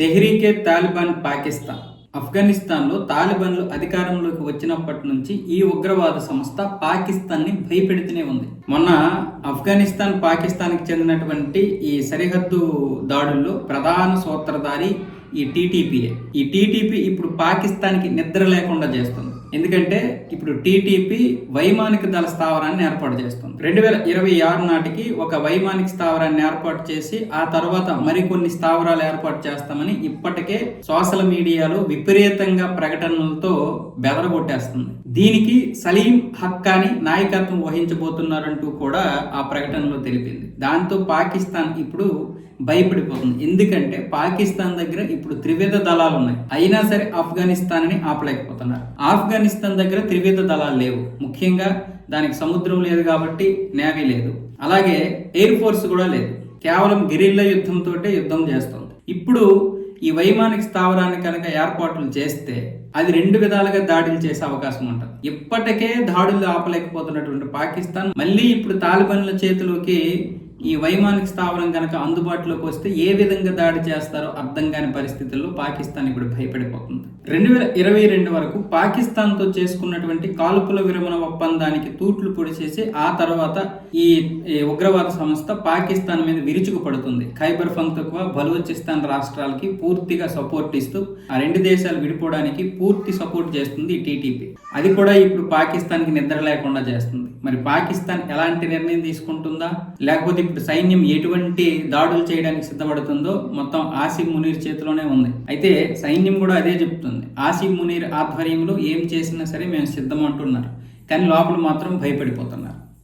Tehreek Taliban Pakistan. ఆఫ్ఘనిస్తాన్లో తాలిబాన్లు అధికారంలోకి వచ్చినప్పటి నుంచి ఈ ఉగ్రవాద సంస్థ పాకిస్తాన్ని భయపెడుతూనే ఉంది. మొన్న ఆఫ్ఘనిస్తాన్ పాకిస్తాన్కి చెందినటువంటి ఈ సరిహద్దు దాడుల్లో ప్రధాన సూత్రధారి ఈ టీటీపీఏ ఈ టీటీపీ ఇప్పుడు పాకిస్తాన్కి నిద్ర లేకుండా చేస్తుంది. ఎందుకంటే ఇప్పుడు టీటీపీ వైమానిక దళ స్థావరాన్ని ఏర్పాటు చేస్తుంది. రెండు వేల ఇరవై ఆరు నాటికి ఒక వైమానిక స్థావరాన్ని ఏర్పాటు చేసి ఆ తర్వాత మరికొన్ని స్థావరాలు ఏర్పాటు చేస్తామని ఇప్పటికే సోషల్ మీడియాలో విపరీతంగా ప్రకటనలతో బెదరగొట్టేస్తుంది. దీనికి సలీం హక్కాని నాయకత్వం వహించబోతున్నారంటూ కూడా ఆ ప్రకటనలో తెలిపింది. దాంతో పాకిస్తాన్ ఇప్పుడు భయపడిపోతుంది. ఎందుకంటే పాకిస్తాన్ దగ్గర ఇప్పుడు త్రివిధ దళాలు ఉన్నాయి. అయినా సరే ఆఫ్ఘనిస్తాన్ అని ఆపలేకపోతున్నారు. ఆఫ్ఘనిస్తాన్ దగ్గర త్రివిధ దళాలు లేవు. ముఖ్యంగా దానికి సముద్రం లేదు కాబట్టి నేవీ లేదు. అలాగే ఎయిర్ ఫోర్స్ కూడా లేదు. కేవలం గిరిల్ల యుద్ధంతో యుద్ధం చేస్తుంది. ఇప్పుడు ఈ వైమానిక స్థావరాన్ని కనుక ఏర్పాట్లు చేస్తే అది రెండు విధాలుగా దాడులు చేసే అవకాశం ఉంటుంది. ఇప్పటికే దాడులు ఆపలేకపోతున్నటువంటి పాకిస్తాన్ మళ్ళీ ఇప్పుడు తాలిబన్ల చేతిలోకి ఈ వైమానిక స్థావరం కనుక అందుబాటులోకి వస్తే ఏ విధంగా దాడి చేస్తారో అర్థం కాని పరిస్థితుల్లో పాకిస్తాన్ ఇప్పుడు భయపడిపోతుంది. రెండు వేల ఇరవై రెండు వరకు పాకిస్తాన్తో చేసుకున్నటువంటి కాల్పుల విరమణ ఒప్పందానికి తూట్లు పొడిచేసి ఆ తర్వాత ఈ ఉగ్రవాద సంస్థ పాకిస్తాన్ మీద విరుచుకుపడుతుంది ఖైబర్ పంక్తుక్వా బలూచిస్తాన్ రాష్ట్రాలకి పూర్తిగా సపోర్ట్ ఇస్తూ ఆ రెండు దేశాలు విడిపోవడానికి పూర్తి సపోర్ట్ చేస్తుంది టీటీపీ. అది కూడా ఇప్పుడు పాకిస్తాన్కి నిద్ర లేకుండా చేస్తుంది. మరి పాకిస్తాన్ ఎలాంటి నిర్ణయం తీసుకుంటుందా? లేకపోతే సైన్యం ఎటువంటి దాడులు చేయడానికి సిద్ధపడుతుందో మొత్తం ఆసిఫ్ మునీర్ చేతిలోనే ఉంది. అయితే సైన్యం కూడా అదే చెప్తుంది. ఆసిఫ్ మునీర్ ఆధ్వర్యంలో ఏం చేసినా సరే మేము సిద్ధం అంటున్నారు కానీ లోపల మాత్రం భయపడిపోతున్నారు.